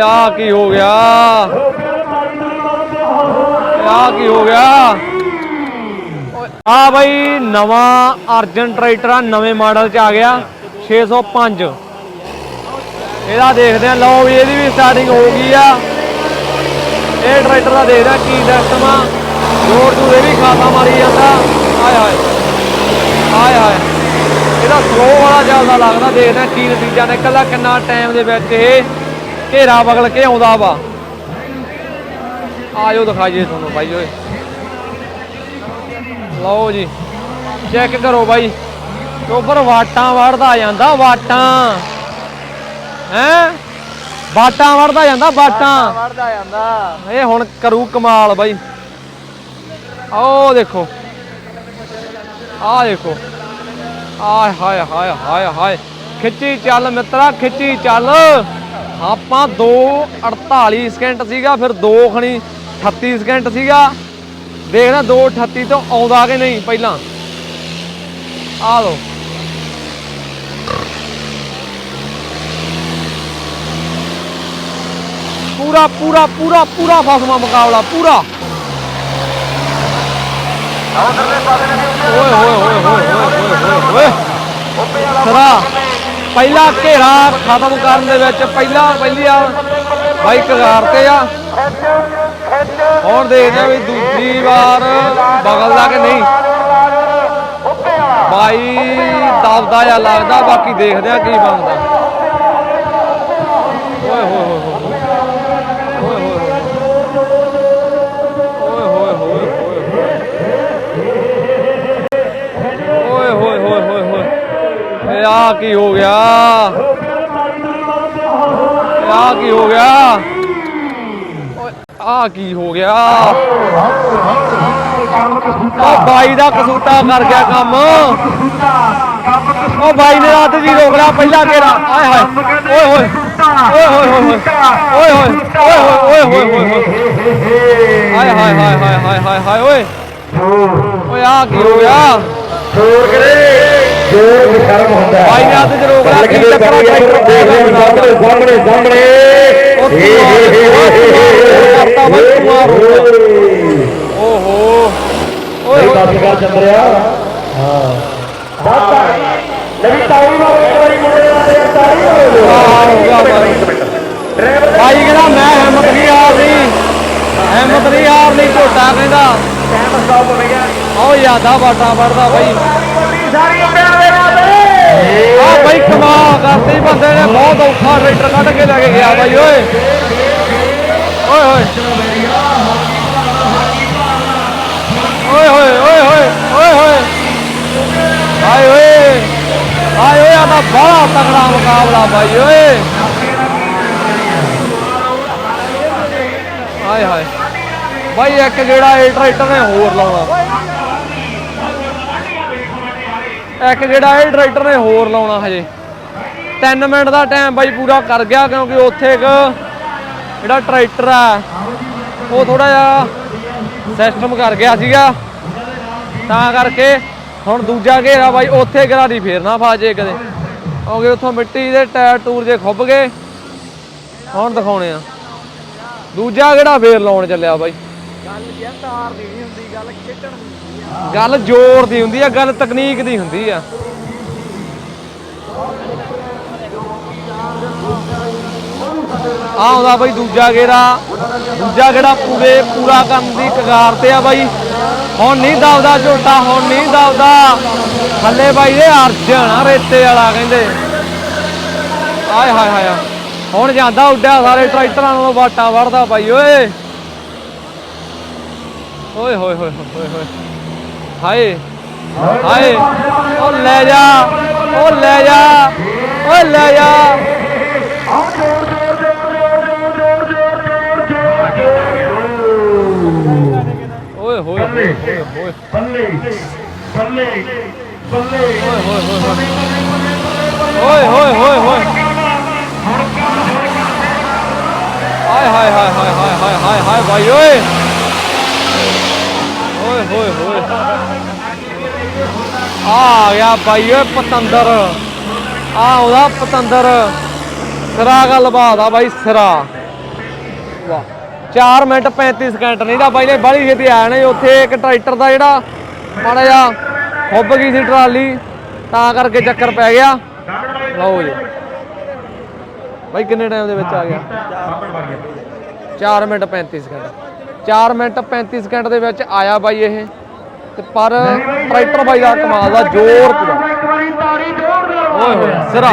ਓਏ ਆ ਕੀ ਹੋ ਗਿਆ? ਆ ਕੀ ਹੋ ਗਿਆ? ਆ ਬਈ ਨਵਾਂ ਅਰਜਨ ਟਰੈਕਟਰ ਆ, ਨਵੇਂ ਮਾਡਲ ਚ ਆ ਗਿਆ 605 ਇਹਦਾ ਦੇਖਦੇ ਆ, ਲਓ ਵੀ ਇਹਦੀ ਵੀ ਸਟਾਰਟਿੰਗ ਹੋ ਗਈ ਆ। ਇਹ ਟਰੈਕਟਰ ਦਾ ਦੇਖਦਾ ਕੀ ਸਿਸਟਮ ਆ। ਜੋਰ ਜੂਰ ਇਹ ਵੀ ਖਾਤਾ ਮਾਰੀ ਜਾਂਦਾ। ਆਏ ਹਾਏ ਹਾਏ ਹਾਏ। ਇਹਦਾ ਸਲੋ ਵਾਲਾ ਚੱਲਦਾ ਲੱਗਦਾ, ਦੇਖਦੇ ਆ ਕੀ ਨਤੀਜਾ ਨਿਕਲਦਾ, ਕਿੰਨਾ ਟਾਈਮ ਦੇ ਵਿੱਚ ਇਹ। ਘੇਰਾ ਬਗਲ ਕੇ ਆਉਂਦਾ ਵਾ। ਆਜੋ ਦਿਖਾਈਏ ਤੁਹਾਨੂੰ ਬਾਈ ਓਏ। ਲਓ ਜੀ ਚੈੱਕ ਕਰੋ ਬਾਈ। ਉੱਪਰ ਵਾਟਾਂ ਵੜਦਾ ਜਾਂਦਾ ਵਾਟਾਂ। ਹੈ? ਬਾਟਾਂ ਵੜਦਾ ਜਾਂਦਾ ਬਾਟਾਂ ਵੜਦਾ ਜਾਂਦਾ। ਇਹ ਹੁਣ ਕਰੂ ਕਮਾਲ ਬਾਈ। ਆਹ ਦੇਖੋ। ਆਹ ਦੇਖੋ। ਆਏ ਹਾਏ ਹਾਏ ਹਾਏ ਹਾਏ। ਖਿੱਚੀ ਚੱਲ ਮਿੱਤਰਾ ਖਿੱਚੀ ਚੱਲ। ਆਪਾਂ 2:48 ਸਕਿੰਟ ਸੀਗਾ, ਫਿਰ 2 ਖਣੀ 38 ਸਕਿੰਟ ਸੀਗਾ। ਦੇਖਣਾ 2:38 ਤੋਂ ਆਉਂਦਾ ਕਿ ਨਹੀਂ ਪਹਿਲਾਂ। ਆ ਲੋ ਪੂਰਾ ਪੂਰਾ ਪੂਰਾ ਪੂਰਾ ਫਸਮਾ ਮੁਕਾਬਲਾ, ਪੂਰਾ। ਓਏ ਹੋਏ ਹੋਏ ਹੋਏ ਹੋਏ ਹੋਏ ਹੋਏ ਹੋਏ ਸਰਾ ਪਹਿਲਾ ਘੇਰਾ ਖਤਮ ਕਰਨ ਦੇ ਵਿੱਚ ਪਹਿਲਾ ਪਹਿਲੀ ਆ ਬਾਈ ਕਗਾਰ ਤੇ ਆ। ਹੁਣ ਦੇਖਦੇ ਆ ਵੀ ਦੂਜੀ ਵਾਰ ਬਗਲਦਾ ਕਿ ਨਹੀਂ। ਬਾਈ ਦਬਦਾ ਜਾਂ ਲੱਗਦਾ, ਬਾਕੀ ਦੇਖਦੇ ਆ ਕੀ ਬਣਦਾ। ਓਏ ਹੋਏ ਹੋਏ ਹੋਏ ਆ ਕੀ ਹੋ ਗਿਆ? ਇਹ ਆ ਕੀ ਹੋ ਗਿਆ? ਆ ਕੀ ਹੋ ਗਿਆ? ਉਹ ਬਾਈ ਦਾ ਕਸੂਤਾ ਕਰ ਗਿਆ ਕੰਮ। ਉਹ ਬਾਈ ਨੇ ਰਾਤ ਜੀ ਰੋਕ ਲਿਆ ਪਹਿਲਾ ਘੇਰਾ ਆਏ ਹਾਏ। ਓਏ ਹੋਏ। ਓਏ ਹੋਏ ਹੋਏ ਓਏ ਹੋਏ ਓਏ ਹੋਏ ਓਏ ਹੋਏ ਹਾਏ। ਹਾਏ ਹਾਏ ਹਾਏ ਹਾਏ ਹਾਏ ਓਏ। ਓਏ ਆ ਕੀ ਹੋ ਗਿਆ? ਜੋਰ ਕਰੇ। ਜੋ ਨਿਸ਼ਰਮ ਹੁੰਦਾ ਹੈ ਭਾਈ ਨੇ ਅੱਜ ਰੋਕ ਰੱਖੀ ਟੱਕਰਾ ਟਰੈਕਟਰ ਸਾਹਮਣੇ ਸਾਹਮਣੇ ਸਾਹਮਣੇ। ਹੇ ਹੇ ਹੇ ਓਹੋ। ਓਏ ਕਾਫੀ ਗੱਲ ਚੱਲ ਰਿਹਾ ਹਾਂ। ਬਾਤਾਂ ਨਵੀਂ ਤਾਲੀ ਮਾਰੋ ਇੱਕ ਵਾਰੀ ਮੁੰਡੇ ਦਾ ਤੇ ਤਾਲੀ ਮਾਰੋ ਵਾਹ ਵਾਹ ਭਾਈ ਕਹਿੰਦਾ ਮੈਂ ਹਿੰਮਤ ਨਹੀਂ ਹਾਰਦੀ ਹਿੰਮਤ ਨਹੀਂ ਹਾਰਦੀ ਝੋਟਾ ਕਹਿੰਦਾ। ਟਾਈਮ ਸਟਾਪ ਹੋ ਗਿਆ। ਆਓ ਯਾਦਾ ਬਾਟਾ ਵੜਦਾ ਭਾਈ ਆ ਬਾਈ ਕਮਾਲ ਕਰਤੀ ਬੰਦੇ ਨੇ, ਬਹੁਤ ਔਖਾ ਟਰੈਕਟਰ ਕੱਢ ਕੇ ਲੈ ਕੇ ਗਿਆ ਬਾਈ, ਓਏ। ਓਏ ਹੋਏ ਓਏ ਹੋਏ ਓਏ ਹੋਏ ਓਏ ਹੋਏ ਹਾਏ ਓਏ। ਹਾਏ ਓਏ ਆ ਤਾਂ ਬੜਾ ਤਕੜਾ ਮੁਕਾਬਲਾ ਬਾਈ, ਓਏ। ਹਾਏ ਹਾਏ। ਬਾਈ, ਇੱਕ ਜਿਹੜਾ ਇਹ ਟਰੈਕਟਰ ਨੇ ਹੋਰ ਲਾਉਣਾ। ਇੱਕ ਜਿਹੜਾ ਇਹ ਟਰੈਕਟਰ ਨੇ ਹੋਰ ਲਾਉਣਾ ਹਜੇ। 3 ਮਿੰਟ ਦਾ ਟਾਈਮ ਬਾਈ ਪੂਰਾ ਕਰ ਗਿਆ ਕਿਉਂਕਿ ਉੱਥੇ ਇੱਕ ਜਿਹੜਾ ਟਰੈਕਟਰ ਆ, ਉਹ ਥੋੜਾ ਜਿਹਾ ਸਿਸਟਮ ਕਰ ਗਿਆ ਸੀਗਾ। ਤਾਂ ਕਰਕੇ ਹੁਣ ਦੂਜਾ ਘੇਰਾ ਬਾਈ ਉੱਥੇ ਗਰਾਰੀ ਫੇਰਨਾ ਫਾਜੇ ਕਦੇ। ਕਿਉਂਕਿ ਉੱਥੋਂ ਮਿੱਟੀ ਦੇ ਟਾਇਰ ਟੂਰ ਜੇ ਖੁੱਭ ਗਏ, ਹੁਣ ਦਿਖਾਉਣੇ ਆ। ਦੂਜਾ ਕਿਹੜਾ ਫੇਰ ਲਾਉਣ ਚੱਲਿਆ ਬਾਈ। ਗੱਲ ਯਾਰ, ਤਾਰ ਦੀ ਨਹੀਂ ਹੁੰਦੀ, ਗੱਲ ਖੇਡਣ ਦੀ। ਗੱਲ ਜ਼ੋਰ ਦੀ ਹੁੰਦੀ ਆ, ਗੱਲ ਤਕਨੀਕ ਦੀ ਹੁੰਦੀ ਆ। ਆਉਂਦਾ ਬਾਈ ਦੂਜਾ ਗੇੜਾ। ਦੂਜਾ ਗੇੜਾ ਪੂਰੇ, ਪੂਰਾ ਕੰਮ ਦੀ ਕਗਾਰ ਤੇ ਆ ਬਾਈ। ਹੁਣ ਨਹੀਂ ਦਬਦਾ ਝੋਟਾ, ਹੁਣ ਨਹੀਂ ਦਬਦਾ। ਥੱਲੇ ਬਾਈ ਦੇ ਅਰਜਨ ਆ, ਰੇਤੇ ਵਾਲਾ ਕਹਿੰਦੇ। ਆਏ ਹਾਏ ਹਾਏ। ਹੁਣ ਜਾਂਦਾ ਉੱਡਿਆ ਸਾਰੇ ਟਰੈਕਟਰਾਂ ਨੂੰ ਬਾਟਾ ਵੜਦਾ ਬਾਈ, ਓਏ। ਓਏ ਹੋਏ ਹੋਏ ਹੋਏ ਹੋਏ। ਹਾਏ ਹਾਏ ਉਹ ਲੈ ਜਾ ਉਹ ਲੈ ਜਾ ਉਹ ਲੈ ਜਾ ਓਏ ਹੋਏ ਹੋਏ ਹੋਏ ਬੱਲੇ ਬੱਲੇ ਬੱਲੇ ਓਏ ਹੋਏ ਹੋਏ ਓਏ ਹੋਏ ਹੋਏ ਹੋਏ ਹਾਏ ਹਾਏ ਹਾਏ ਹਾਏ ਹਾਏ ਹਾਏ ਹਾਏ ਭਾਈ ਓਏ ਹੋਏ ਹੋਏ। ਆ ਗਿਆ ਭਾਈ ਓਏ ਪਤੰਦਰ। ਆ ਉਹਦਾ ਪਤੰਦਰ। ਸਿਰਾ ਗੱਲਬਾਤ ਆ ਬਾਈ, ਸਿਰਾ। ਵਾਹ 4 ਮਿੰਟ 35 ਸਕਿੰਟ ਨਹੀਂ ਤਾਂ ਬਾਈ ਨੇ ਬਾਹਲੀ ਛੇਤੀ ਆਇਆ ਨਾ ਉੱਥੇ ਇੱਕ ਟਰੈਕਟਰ ਦਾ ਜਿਹੜਾ ਮਾੜਾ ਜਿਹਾ ਹੁੱਬ ਗਈ ਸੀ ਟਰਾਲੀ, ਤਾਂ ਕਰਕੇ ਚੱਕਰ ਪੈ ਗਿਆ। ਲਓ ਜੀ। ਬਾਈ ਕਿੰਨੇ ਟਾਈਮ ਦੇ ਵਿੱਚ ਆ ਗਿਆ? 4 ਮਿੰਟ 35 ਸਕਿੰਟ। 4 ਮਿੰਟ 35 ਸਕਿੰਟ ਦੇ ਵਿੱਚ ਆਇਆ ਬਾਈ ਇਹ। ਤੇ ਪਰ ਟਰੈਕਟਰ ਬਾਈ ਦਾ ਕਮਾਲ ਦਾ ਜ਼ੋਰ ਪੂਰਾ। ਇੱਕ ਵਾਰੀ ਤਾੜੀ ਜੋਰ ਦਿਓ ਓਏ ਹੋਏ ਸਿਰਾ।